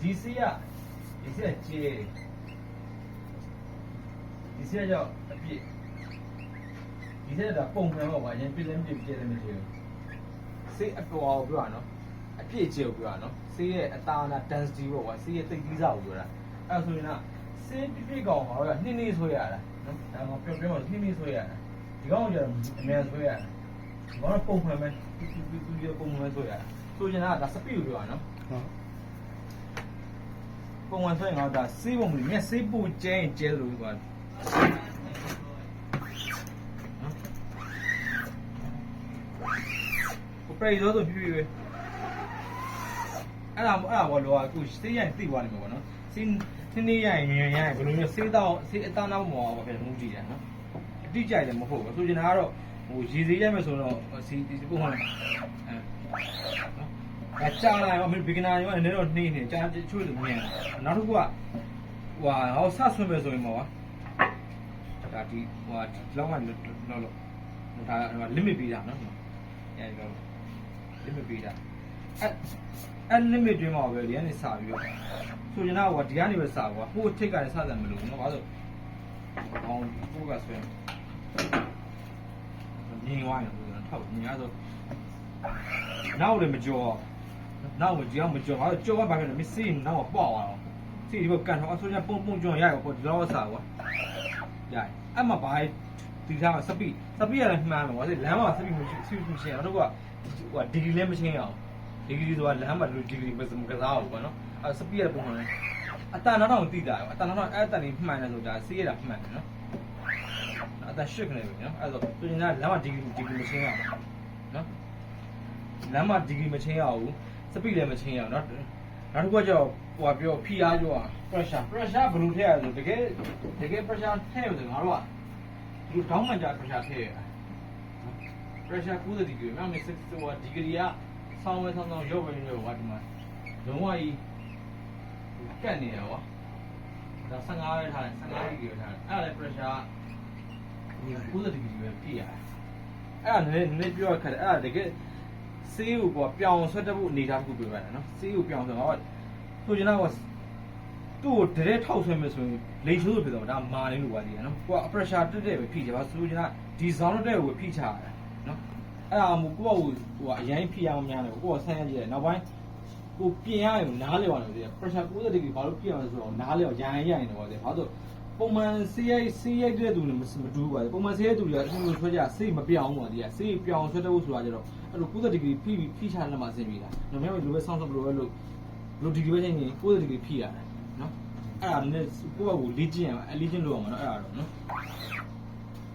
ဒီစီကဒီစီကကျေဒီစီကကြောင့်အပြည့်ဒီစီကဒါပုံမှန်ပေါ့ကွာရင်ပြည့်လည်းပြည့်ပြည့်လည်းမကျေဘူးစေးအပေါ်ကိုပြောတာနော်အပြည့်ကျေကိုပြောတာနော်စေးရဲ့အသားနာ density ပေါ့ကွာစေးရဲ့တိတ်သီးစားကိုပြောတာအဲ့ဆိုရင်ကစေးပြည့်ပြည့်ကောင်ကတော့နှင်းနှင်းဆွဲရတာနော်ဒါကပြောပြောနှင်းနှင်းဆွဲရတာဒီကောင်ကကျတော့အမြန်ဆွဲရတာဒီကောင်ကပုံမှန်ပဲသူသူသူသူပုံမှန်ဆွဲရတာဆိုရင်ကဒါစပီကိုပြောတာနော်ဟုတ် ပုံမှန်ဆိုရင်တော့ဒါစေးပုံမလို့မြက်စေးပူကျဲရင်ကျဲလို့ကွာနော်ကိုပရိသောဆိုပြပြပဲအဲ့ဒါအဲ့ဒါဘောလောကအခုစေးရင်သိသွားနေမှာပေါ့နော်စေးသင်းနေရရင်မြင်ရရင်ဘယ်လိုမျိုးစေးတော့စေးအသားနောက်မောပါပဲမူကြည့်တယ်နော်အတိကျတယ်မဟုတ်ဘူးဆိုချင်တာကတော့ဟိုရေစေးရမယ်ဆိုတော့စီဒီပုံမှန်အဲ အဲကြာလာရောဘီဂနာရောနည်းတော့နှင်းနေကြာချိုးလို့မြင်နောက်တစ်ခုကဟိုဟာဟောဆဆွင့်မယ်ဆိုရင်ပေါ့ကွာဒါဒီဟိုဟာဒီလောက်မှလောလောဒါဟို limit ပေးတာနော်အဲဒီတော့ limit ပေးတာအဲအဲ limit တွင်းမှာပဲဒီကနေစပြီးတော့ဆိုရင်တော့ဒီကနေပဲစကွာဟိုထိတ်ကနေစတယ်မလို့နော်ဘာလို့အောင်ဟိုကဆွဲမြင်သွားရင်ထောက်မြင်ရဆိုနောက်လည်းမကြော နောက်မကြောမကြောဘာလို့ကြောကဘာဖြစ်လဲမစီနောက်ပေါ့သွားတော့စီဒီဘကန်တော့ဆိုရင်ပုံပုံကြောရရပေါ့ဒီတော့စကွာရိုက်အဲ့မှာဘာဒီသားစပီစပီရတယ်မှန်တယ်ကွာလမ်းမှာစပီမရှိစပီမရှိအောင်တော့ကဟိုဒီဂရီလည်းမချင်းအောင်ဒီဂရီဆိုတာလမ်းမှာလူဒီဂရီမစမကစားဘူးကွာနော်အဲ့စပီရပုံမှန်အတန်တော့တိတာအတန်တော့အဲ့တန်လေးမှန်တယ်ဆိုတာစီးရတာမှန်တယ်နော်အတန်ရှစ်နေပြီနော်အဲ့တော့သူကလမ်းမှာဒီဂရီဒီဂရီမချင်းအောင်နော်လမ်းမှာဒီဂရီမချင်းအောင် စပီလည်းမချင်းအောင်နော်နောက်တစ်ခုကကျတော့ဟိုပြောဖိအားကြော pressure pressure ဘယ်လိုထည့်ရလဲတကယ်တကယ် pressure ထည့်ရတယ်ငါတို့ကဒီတောင်းမှန်ကြ pressure ထည့်ရ pressure 90ဒီဂရီမြောက်နေစစ်ဟိုဒီဂရီကဆောင်းဝဲဆောင်းဆောင်းရော့ပဲရော့ဟိုဒီမှာလုံးဝကြီးကတ်နေတယ်ဟောဒါ15ပဲထားတယ်15ဒီဂရီပဲထားတယ်အဲ့ဒါလည်း pressure 90ဒီဂရီပဲပြည့်ရတယ်အဲ့ဒါလည်းနည်းနည်းပြောရခက်တယ်အဲ့ဒါတကယ် ဆေးကိုပေါ့ပြောင်းဆွတ်တဖို့အနေထားတစ်ခုပြပါတယ်နော်ဆေးကိုပြောင်းဆိုတော့ဆိုချင်တော့သူ့ကိုတရက်ထောက်ဆွဲမယ်ဆိုရင်လိန်ချိုးလို့ဖြစ်တော့ဒါမာနေလို့ပါသေးတယ်နော်ကိုက pressure တက်တဲ့ပဲဖိချင်ပါဆိုချင်တာဒီ zone တဲ့ကိုဖိချရတယ်နော်အဲ့ဒါမို့ကိုကဟိုဟိုအရင်ဖိအောင်များတယ်ကိုကဆန်းရကြည့်တယ်နောက်ပိုင်းကိုပြင်ရရင်နားလည်ရတယ်ဒီ pressure 90 degree ဘာလို့ပြင်ရလဲဆိုတော့နားလည်ရရင်ရရင်တော့တယ်ဘာလို့ ပုံမှန်ဆေးရိုက်ဆေးရိုက်တဲ့သူနဲ့မတူဘူးပါပုံမှန်ဆေးရိုက်သူတွေကအခုလိုဆွဲကြဆေးမပြောင်းဘူးပါဒီကဆေးပြောင်းဆွဲတဲ့ဖို့ဆိုတာကြတော့အဲ့လို90 degree ဖိဖိချလက်မှာဆင်းပြီးတာနော်မြောက်လိုပဲဆောင်းဆောင်းဘလိုပဲလို့လိုဒီဂရီပဲချင်းရင်90 degree ဖိရတယ်နော်အဲ့ဒါနဲ့ကိုယ့်ဘက်ကိုလေ့ကျင့်ရအောင်လေ့ကျင့်လို့အောင်မနော်အဲ့ဒါတော့နော်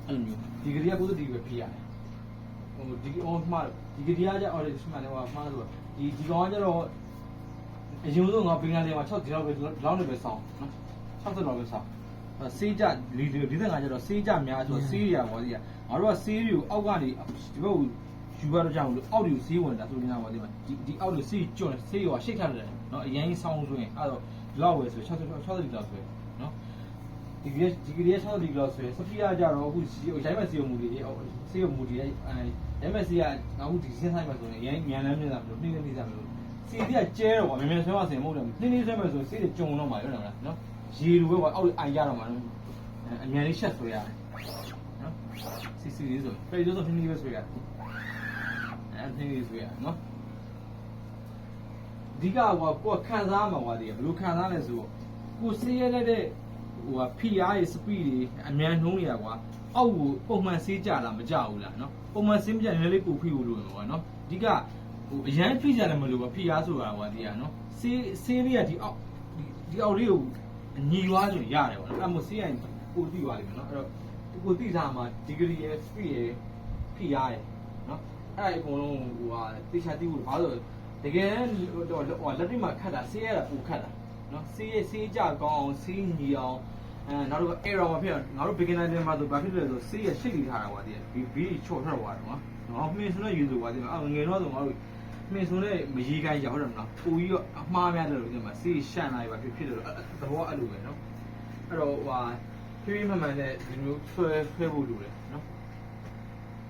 အဲ့လိုမျိုးဒီဂရီက90 degree ပဲဖိရတယ်ဟိုဒီအော်မှာဒီဂရီကကြအော်ဒီမှာလည်းဟိုမှာဆိုဒီဒီကောင်ကကြတော့အရင်ဆုံးငါပင်ကလေးမှာ6ဒီလောက်ပဲဒီလောက်နေပဲဆောင်းနော်60လောက်ပဲဆောင်း ဆေးကြလီ45ကျတော့ဆေးကြများဆိုဆေးရပါသေးတယ်ငါတို့ကဆေးတွေကိုအောက်ကနေဒီဘက်ကိုယူရတော့ကြောင်လို့အောက်တွေကိုဆေးဝင်တာဆိုနေတာပါသေးတယ်ဒီဒီအောက်တွေဆေးကျွတ်ဆေးရောရှိတ်ထားတယ်နော်အရင်ကြီးဆောင်းဆိုရင်အဲ့တော့ဒီလောက်ပဲဆို60 60ဒီလောက်ဆိုနော်ဒီကဒီကလေး60ဒီလောက်ဆိုစပီယာကြတော့အခုရိုင်းမဲ့ဆေးရုံမူတွေဆေးရုံမူတွေအဲရိုင်းမဲ့ဆေးကအခုဒီစင်းဆိုင်မှာဆိုရင်အရင်မြန်လန်းနေတာမလို့နှိမ့်နေနေတာမလို့ဆေးတွေကကျဲတော့ကွာမြန်မြန်ဆွဲမှဆင်မဟုတ်တယ်နှင်းနှင်းဆွဲမဲ့ဆိုဆေးတွေကြုံတော့မှာဟုတ်တယ်မလားနော် ရေလိုပဲကွာအောက်အိုင်ရတော့မှာအမြန်လေးချက်ဆွဲရတယ်နော်စီစီလေးဆိုပြေလို့ဆိုနှင်းနှင်းပဲဆွဲရတယ်အဲနှင်းနှင်းဆွဲရနော်ဒီကကွာကိုခံစားမှာကွာဒီဘယ်လိုခံစားလဲဆိုကိုဆေးရတဲ့ဟိုက PR ရဲ့ speed တွေအမြန်နှုံးနေရကွာအောက်ကိုပုံမှန်ဆေးကြလားမကြဘူးလားနော်ပုံမှန်ဆေးမကြနည်းနည်းလေးပူဖိဖို့လိုတယ်ကွာနော်ဒီကဟိုအရန်ဖိကြတယ်မလို့ကွာ PR ဆိုတာကွာဒီကနော်ဆေးဆေးလေးကဒီအောက်ဒီအောက်လေးကို ညီွားဆိုရတယ်ကွာအဲ့မို့ဆေးရင်ကိုတိသွားလိမ့်မယ်နော်အဲ့တော့ကိုတိစားမှာ degree ရဲ့ speed ရဲ့ PR ရဲ့နော်အဲ့ဒါအကုန်လုံးဟိုဟာတေချာတိဖို့ဘာလို့တကယ်ဟိုလက်တိမှာခတ်တာဆေးရတာပူခတ်တာနော်ဆေးရဆေးကြကောင်းအောင်ဆေးညီအောင်အဲနောက်တော့ error မဖြစ်အောင်ငါတို့ beginner တွေမှာဆိုဘာဖြစ်လဲဆိုဆေးရရှိတ်ထားတာကွာတည်းဘီဘီချော့ထွက်သွားတယ်ကွာငါမင်းဆိုတဲ့ယူဆိုကွာတည်းအော်ငယ်တော့ဆိုငါတို့ မင်းဆိုတဲ့မရီခိုင်းရောက်တယ်မလားပူကြီးတော့အမှားများတယ်လို့ဒီမှာဆေးရှန့်လာပြီဖြစ်ဖြစ်တယ်လို့သဘောအဲ့လိုပဲနော်အဲ့တော့ဟိုဟာဖြည်းဖြည်းမှန်မှန်နဲ့ဒီလိုဆွဲဆွဲဖို့လိုတယ်